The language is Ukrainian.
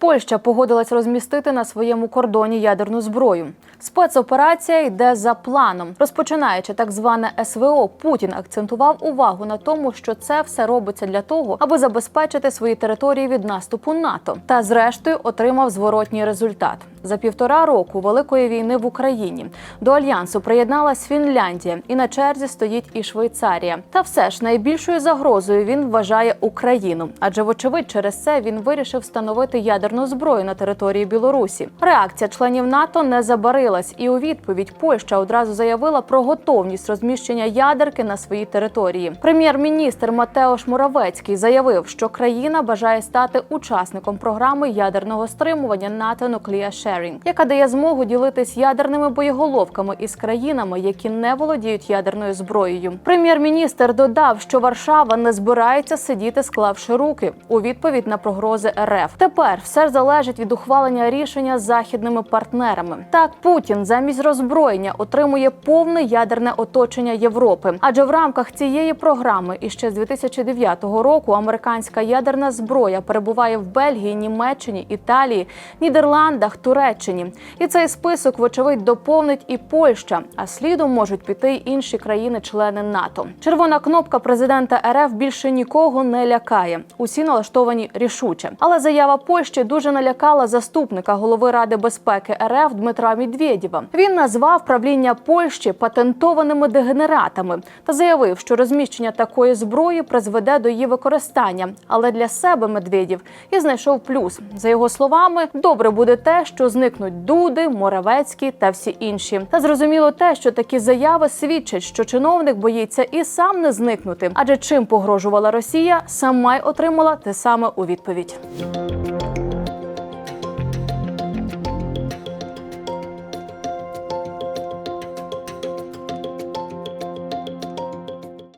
Польща погодилась розмістити на своєму кордоні ядерну зброю. Спецоперація йде за планом. Розпочинаючи так зване СВО, Путін акцентував увагу на тому, що це все робиться для того, аби забезпечити свої території від наступу НАТО. Та зрештою отримав зворотній результат. За півтора року великої війни в Україні до альянсу приєдналась Фінляндія, і на черзі стоїть і Швейцарія. Та все ж найбільшою загрозою він вважає Україну, адже вочевидь через це він вирішив встановити ядерну зброю на території Білорусі. Реакція членів НАТО не забарилась, і у відповідь Польща одразу заявила про готовність розміщення ядерки на своїй території. Прем'єр-міністр Матеош Моравецький заявив, що країна бажає стати учасником програми ядерного стримування НАТО Nuclear Sharing, яка дає змогу ділитись ядерними боєголовками із країнами, які не володіють ядерною зброєю. Прем'єр-міністр додав, що Варшава не збирається сидіти, склавши руки у відповідь на погрози РФ. Тепер все залежить від ухвалення рішення з західними партнерами. Так, Путін замість роззброєння отримує повне ядерне оточення Європи, адже в рамках цієї програми іще з 2009 року американська ядерна зброя перебуває в Бельгії, Німеччині, Італії, Нідерландах, Туреччині. І цей список, вочевидь, доповнить і Польща. А слідом можуть піти інші країни-члени НАТО. Червона кнопка президента РФ більше нікого не лякає. Усі налаштовані рішуче. Але заява Польщі дуже налякала заступника голови Ради безпеки РФ Дмитра Медведєва. Він назвав правління Польщі патентованими дегенератами та заявив, що розміщення такої зброї призведе до її використання. Але для себе Медведєв і знайшов плюс. За його словами, добре буде те, що зникнуть Дуди, Моравецький та всі інші. Та зрозуміло те, що такі заяви свідчать, що чиновник боїться і сам не зникнути. Адже чим погрожувала Росія, сама й отримала те саме у відповідь.